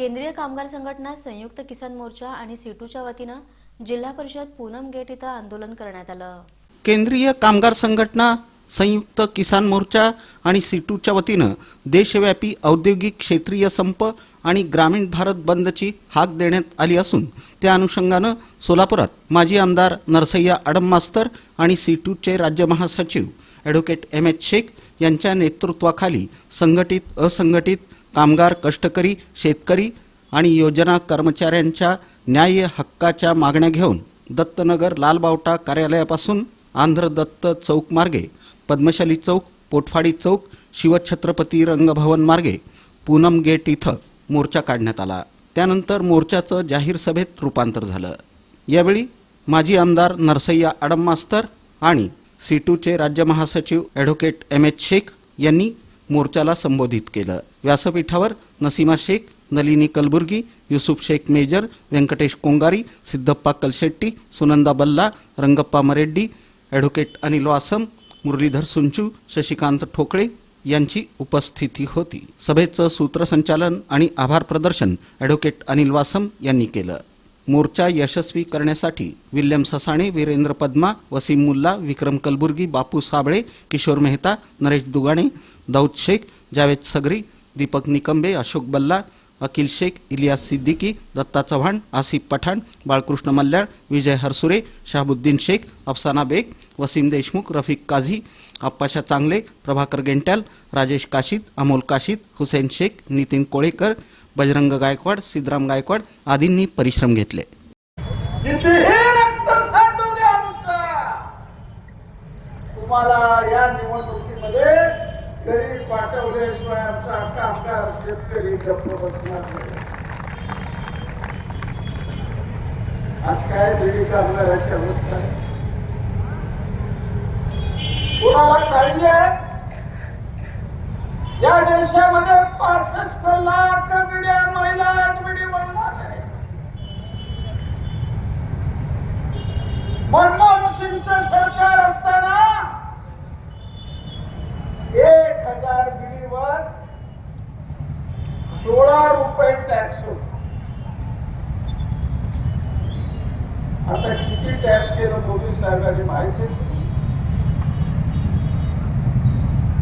केंद्रीय कामगार संघटना संयुक्त किसान मोर्चा आणि सीटूच्या वतीनं जिल्हा परिषद पूनम गेट इथं आंदोलन करण्यात आलं. केंद्रीय कामगार संघटना संयुक्त किसान मोर्चा आणि सीटूच्या वतीनं देशव्यापी औद्योगिक क्षेत्रीय संप आणि ग्रामीण भारत बंदची हाक देण्यात आली असून त्या अनुषंगानं सोलापुरात माजी आमदार नरसय्या अडम मास्तर आणि सीटूचे राज्य महासचिव ॲडव्होकेट एम एच शेख यांच्या नेतृत्वाखाली संघटित असंघटित कामगार कष्टकरी शेतकरी आणि योजना कर्मचाऱ्यांच्या न्याय हक्काच्या मागण्या घेऊन दत्तनगर लालबावटा कार्यालयापासून आंध्र दत्त चौक मार्गे पद्मशाली चौक पोटफाडी चौक शिवछत्रपती रंगभवन मार्गे पूनम गेट इथं मोर्चा काढण्यात आला. त्यानंतर मोर्चाचं जाहीर सभेत रूपांतर झालं. यावेळी माजी आमदार नरसय्या आडम मास्तर आणि सीटूचे राज्य महासचिव ॲडव्होकेट एम एच शेख यांनी मोर्चाला संबोधित केलं. व्यासपीठावर नसीमा शेख नलिनी कलबुर्गी युसुफ शेख मेजर व्यंकटेश कोंगारी सिद्धप्पा कलशेट्टी सुनंदा बल्ला रंगप्पा मरेड्डी ॲडव्होकेट अनिल वासम मुरलीधर सुंचू शशिकांत ठोकळे यांची उपस्थिती होती. सभेचं सूत्रसंचालन आणि आभार प्रदर्शन ॲडव्होकेट अनिल वासम यांनी केलं. मोर्चा यशस्वी करण्यासाठी विल्यम ससाणे वीरेंद्र पद्मा वसीम मुल्ला विक्रम कलबुर्गी बापू साबळे किशोर मेहता नरेश दुगाणे दाऊद शेख जावेद सगरी दीपक निकंबे अशोक बल्ला अकिल शेख इलियास सिद्दीकी दत्ता चव्हाण आसिफ पठाण बाळकृष्ण मल्ल्याळ विजय हरसुरे शाहबुद्दीन शेख अफसाना बेग वसीम देशमुख रफिक काझी अप्पाशा चांगले प्रभाकर गेंट्याल राजेश काशीद अमोल काशीद हुसेन शेख नितीन कोळेकर बजरंग गायकवाड सिद्धराम गायकवाड आदींनी परिश्रम घेतले. तुम्हाला या निवडणुकीमध्ये गरीब पाठवल्याशिवाय आमचा कामगार शेतकरी गप्प बसणार नाही. आज काय बिडी कामगाराची अवस्था आहे? कोणाला काळजी आहे या देशामध्ये पासष्ट लाख बिड्या महिला आज बिडी बनणार आहे मनमोहन सिंगचं सरकार असताना एक हजार बिडीवर सोळा रुपये टॅक्स होता. आता किती टॅक्स केलं मोदी साहेबांनी माहिती?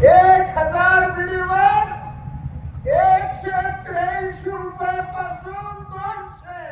एक हजार बिडीवर एकशे त्र्याऐंशी रुपयापासून दोनशे.